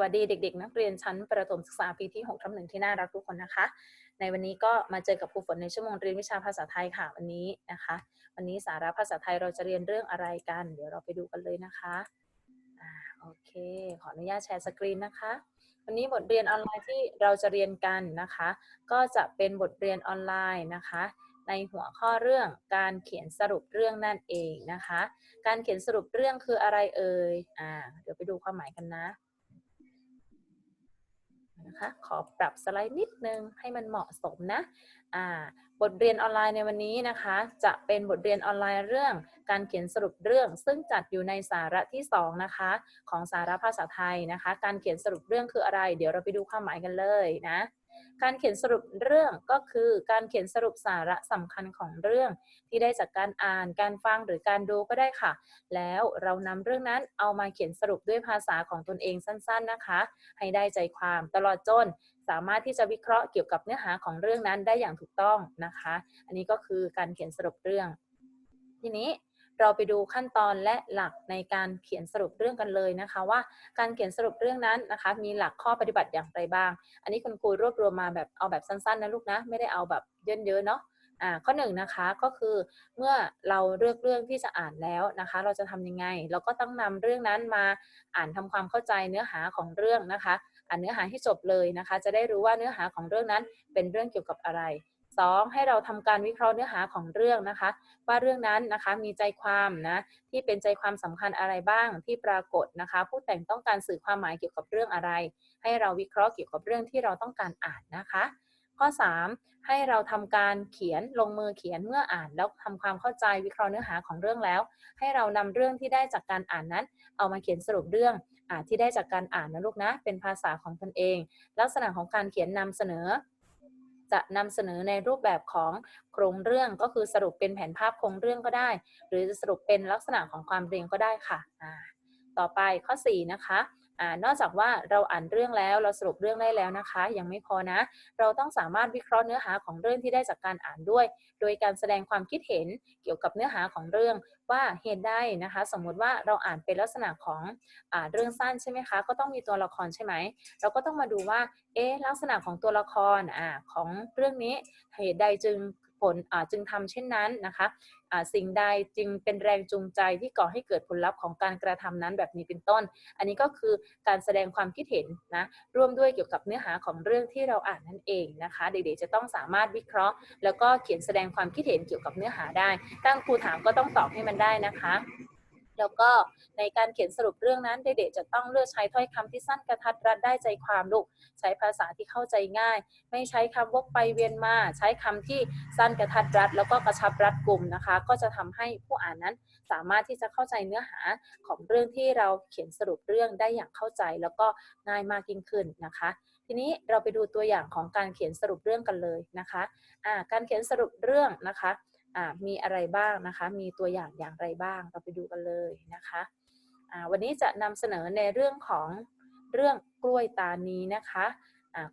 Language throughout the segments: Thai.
วัสดีเด็ก ๆ นักเรียนชั้นประถมศึกษาปีที่6ทับหนึ่งที่น่ารักทุกคนนะคะ ในวันนี้ก็มาเจอกับครูฝนในชั่วโมงเรียนวิชาภาษาไทยค่ะวันนี้นะคะ วันนี้สาระภาษาไทยเราจะเรียนเรื่องอะไรกัน เดี๋ยวเราไปดูกันเลยนะคะอ่าโอเค ขออนุญาตแชร์สกรีนนะคะ วันนี้บทเรียนออนไลน์ที่เราจะเรียนกันนะคะ ก็จะเป็นบทเรียนออนไลน์นะคะ ในหัวข้อเรื่องการเขียนสรุปเรื่องนั่นเองนะคะ การเขียนสรุปเรื่องคืออะไรเอ่ยอ่าเดี๋ยวไปดูความหมายกันนะ นะคะ ขอปรับสไลด์นิดนึงให้มันเหมาะสมนะอ่าบทเรียนออนไลน์ในวันนี้นะคะ จะเป็นบทเรียนออนไลน์เรื่อง การเขียนสรุปเรื่อง ซึ่งจัดอยู่ในสาระที่ 2 นะคะ ของสาระภาษาไทยนะคะ การเขียนสรุปเรื่องคืออะไร เดี๋ยวเราไปดูความหมายกันเลยนะ การเขียนสรุปเรื่องก็คือการเขียนสรุปสาระสำคัญของเรื่อง ที่ได้จากการอ่าน การฟังหรือการดูก็ได้ค่ะ แล้วเรานำเรื่องนั้นเอามาเขียนสรุปด้วยภาษาของตนเองสั้น ๆนะคะ ให้ได้ใจความตลอดจน สามารถที่จะวิเคราะห์เกี่ยวกับเนื้อหาของเรื่องนั้นได้อย่างถูกต้องนะคะ อันนี้ก็คือการเขียนสรุปเรื่อง ทีนี้ เราไปดูขั้นตอนและหลักในการเขียนสรุปเรื่องกันเลยนะคะ ว่าการเขียนสรุปเรื่องนั้นนะคะ มีหลักข้อปฏิบัติอย่างไรบ้าง อันนี้คุณครูรวบรวมมาแบบเอาแบบสั้นๆนะลูกนะ ไม่ได้เอาแบบเยอะๆเนาะอ่าข้อหนึ่งนะคะก็คือเมื่อเราเลือกเรื่องที่จะอ่านแล้วนะคะ เราจะทำยังไง เราก็ต้องนำเรื่องนั้นมาอ่านทำความเข้าใจเนื้อหาของเรื่องนะคะ อ่านเนื้อหาให้จบเลยนะคะ จะได้รู้ว่าเนื้อหาของเรื่องนั้นเป็นเรื่องเกี่ยวกับอะไร 2. ให้เราทำการวิเคราะห์เนื้อหาของเรื่องนะคะ ว่าเรื่องนั้นนะคะมีใจความนะที่เป็นใจความสำคัญอะไรบ้างที่ปรากฏนะคะ ผู้แต่งต้องการสื่อความหมายเกี่ยวกับเรื่องอะไร ให้เราวิเคราะห์เกี่ยวกับเรื่องที่เราต้องการอ่านนะคะ ข้อ 3 ให้เราทำการเขียนลงมือเขียนเมื่ออ่าน แล้วทำความเข้าใจวิเคราะห์เนื้อหาของเรื่องแล้ว ให้เรานำเรื่องที่ได้จากการอ่านนั้น เอามาเขียนสรุปเรื่องอ่าที่ได้จากการอ่านนะลูกนะ เป็นภาษาของตนเอง ลักษณะของการเขียนนำเสนอ จะนำเสนอในรูปแบบของโครงเรื่องก็คือสรุปเป็นแผนภาพโครงเรื่องก็ได้ หรือจะสรุปเป็นลักษณะของความเรียงก็ได้ค่ะ ต่อไปข้อ 4 นะคะ อนอกจากว่าเราอ่านเรื่องแล้วเราสรุปเรื่องได้แล้วนะคะ ยังไม่พอนะ เราต้องสามารถวิเคราะห์เนื้อหาของเรื่องที่ได้จากการอ่านด้วย โดยการแสดงความคิดเห็นเกี่ยวกับเนื้อหาของเรื่องว่าเหตุใดนะคะ สมมุติว่าเราอ่านเป็นลักษณะของอเรื่องสั้นใช่ไหมคะ ก็ต้องมีตัวละครใช่ไหม เราก็ต้องมาดูว่าเอ๊ะลักษณะของตัวละครอของเรื่องนี้เหตุใดจึง ผลจึงทำเช่นนั้นนะคะสิ่งใดจึงเป็นแรงจูงใจที่ก่อให้เกิดผลลัพธ์ของการกระทำนั้นแบบนี้เป็นต้น อันนี้ก็คือการแสดงความคิดเห็นนะร่วมด้วยเกี่ยวกับเนื้อหาของเรื่องที่เราอ่านนั่นเองนะคะ เด็กๆจะต้องสามารถวิเคราะห์ แล้วก็เขียนแสดงความคิดเห็นเกี่ยวกับเนื้อหาได้ ตั้งครูถามก็ต้องตอบให้มันได้นะคะ แล้วก็ในการเขียนสรุปเรื่องนั้นเด็กๆจะต้องเลือกใช้ถ้อยคำที่สั้นกระทัดรัดได้ใจความลูกใช้ภาษาที่เข้าใจง่าย ไม่ใช้คำวกไปเวียนมา ใช้คำที่สั้นกระทัดรัด แล้วก็กระชับรัดกลุ่มนะคะ ก็จะทำให้ผู้อ่านนั้นสามารถที่จะเข้าใจเนื้อหาของเรื่องที่เราเขียนสรุปเรื่องได้อย่างเข้าใจ แล้วก็ง่ายมากยิ่งขึ้นนะคะ ทีนี้เราไปดูตัวอย่างของการเขียนสรุปเรื่องกันเลยนะคะอ่าการเขียนสรุปเรื่องนะคะ มีอะไรบ้างนะคะ มีตัวอย่างอย่างไรบ้าง เราไปดูกันเลยนะคะวันนี้จะนำเสนอในเรื่องของเรื่องกล้วยตานีนะคะ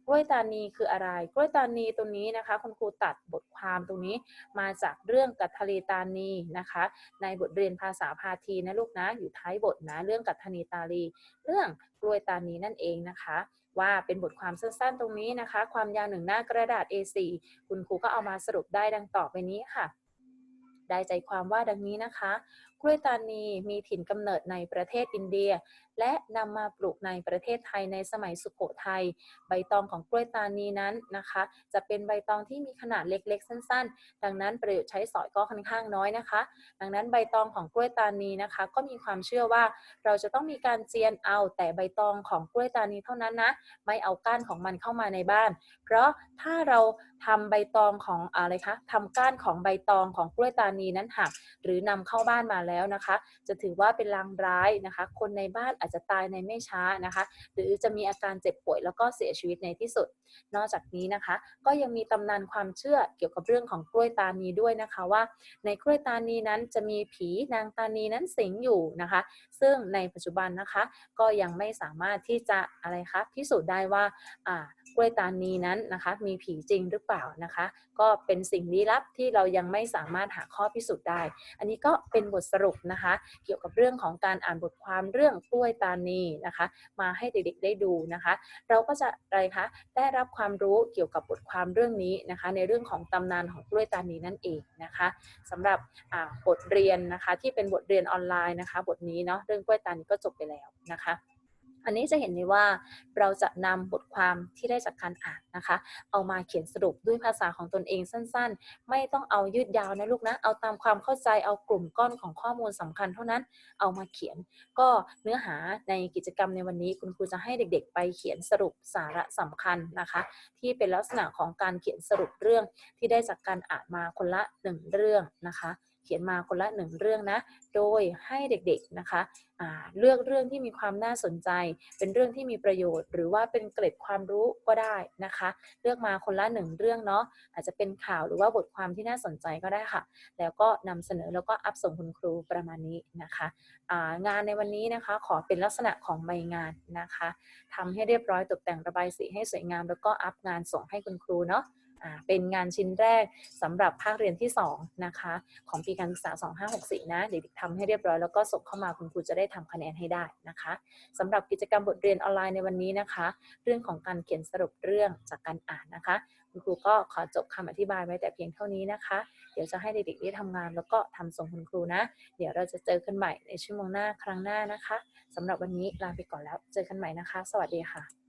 กล้วยตานีคืออะไร กล้วยตานีตรงนี้นะคะ คุณครูตัดบทความตรงนี้มาจากเรื่องกัทะเลตานีนะคะ ในบทเรียนภาษาพาทีนะลูกนะอยู่ท้ายบทนะเรื่องกัทนีตาลี เรื่องกล้วยตานีนั่นเองนะคะ ว่าเป็นบทความสั้นๆตรงนี้นะคะ ความยาวหนึ่งหน้ากระดาษ A4 คุณครูก็เอามาสรุปได้ดังต่อไปนี้ค่ะ ได้ใจความว่าดังนี้นะคะ กล้วยตานีมีถิ่นกำเนิดในประเทศอินเดีย และนำมาปลูกในประเทศไทยในสมัยสุโขทัยใบตองของกล้วยตานีนั้นนะคะ จะเป็นใบตองที่มีขนาดเล็กๆ สั้น ๆ ดังนั้นประโยชน์ใช้สอยก็ค่อนข้างน้อยนะคะ ดังนั้นใบตองของกล้วยตานีนะคะ ก็มีความเชื่อว่าเราจะต้องมีการเจียนเอาแต่ใบตองของกล้วยตานีเท่านั้นนะไม่เอาก้านของมันเข้ามาในบ้าน เพราะถ้าเราทำใบตองของอะไรคะทำก้านของใบตองของกล้วยตานีนั้นหักหรือนำเข้าบ้านมาแล้วนะคะ จะถือว่าเป็นลางร้ายนะคะ คนในบ้านอาจจะตายในไม่ช้านะคะ หรือจะมีอาการเจ็บป่วยแล้วก็เสียชีวิตในที่สุด นอกจากนี้นะคะ ก็ยังมีตำนานความเชื่อเกี่ยวกับเรื่องของกล้วยตานีด้วยนะคะว่า ในกล้วยตานีนั้นจะมีผีนางตานีนั้นสิงอยู่นะคะ ซึ่งในปัจจุบันนะคะ ก็ยังไม่สามารถที่จะอะไรคะพิสูจน์ได้ว่าอ่ากล้วยตานีนั้นนะคะ มีผีจริงหรือเปล่านะคะ ก็เป็นสิ่งลี้ลับที่เรายังไม่สามารถหาข้อพิสูจน์ได้ อันนี้ก็เป็นบทสรุปนะคะ เกี่ยวกับเรื่องของการอ่านบทความเรื่องกล้วยตานีนะคะ มาให้เด็กๆได้ดูนะคะ เราก็จะอะไรคะได้รับความรู้เกี่ยวกับบทความเรื่องนี้นะคะ ในเรื่องของตำนานของกล้วยตานีนั่นเองนะคะสำหรับบทเรียนนะคะที่เป็นบทเรียนออนไลน์นะคะ บทนี้เนาะเรื่องกล้วยตานีก็จบไปแล้วนะคะ อันนี้จะเห็นได้ว่าเราจะนำบทความที่ได้จากการอ่านนะคะ เอามาเขียนสรุปด้วยภาษาของตนเองสั้นๆ ไม่ต้องเอายืดยาวนะลูกนะ เอาตามความเข้าใจเอากลุ่มก้อนของข้อมูลสำคัญเท่านั้นเอามาเขียน ก็เนื้อหาในกิจกรรมในวันนี้ คุณครูจะให้เด็กๆ ไปเขียนสรุปสาระสำคัญนะคะ ที่เป็นลักษณะของการเขียนสรุปเรื่องที่ได้จากการอ่านมาคนละหนึ่งเรื่องนะคะ เขียนมาคนละหนึ่งเรื่องนะ โดยให้เด็กๆนะคะเลือกเรื่องที่มีความน่าสนใจ เป็นเรื่องที่มีประโยชน์ หรือว่าเป็นเกร็ดความรู้ก็ได้นะคะ เลือกมาคนละหนึ่งเรื่องเนาะอาจจะเป็นข่าวหรือว่าบทความที่น่าสนใจก็ได้ค่ะ แล้วก็นำเสนอแล้วก็อัพส่งคุณครูประมาณนี้นะคะงานในวันนี้นะคะขอเป็นลักษณะของใบงานนะคะทำให้เรียบร้อยตกแต่งระบายสีให้สวยงาม แล้วก็อัพงานส่งให้คุณครูเนาะ เป็นงานชิ้นแรกสำหรับภาคเรียนที่2นะคะของปีการศึกษา 2564 นะ เด็กๆทำให้เรียบร้อยแล้วก็ส่งเข้ามาคุณครูจะได้ทำคะแนนให้ได้นะคะสำหรับกิจกรรมบทเรียนออนไลน์ในวันนี้นะคะ เรื่องของการเขียนสรุปเรื่องจากการอ่านนะคะ คุณครูก็ขอจบคำอธิบายไว้แต่เพียงเท่านี้นะคะ เดี๋ยวจะให้เด็กๆได้ทำงานแล้วก็ทำส่งคุณครูนะ เดี๋ยวเราจะเจอกันใหม่ในชั่วโมงหน้าครั้งหน้านะคะสำหรับวันนี้ลาไปก่อนแล้วเจอกันใหม่นะคะ สวัสดีค่ะ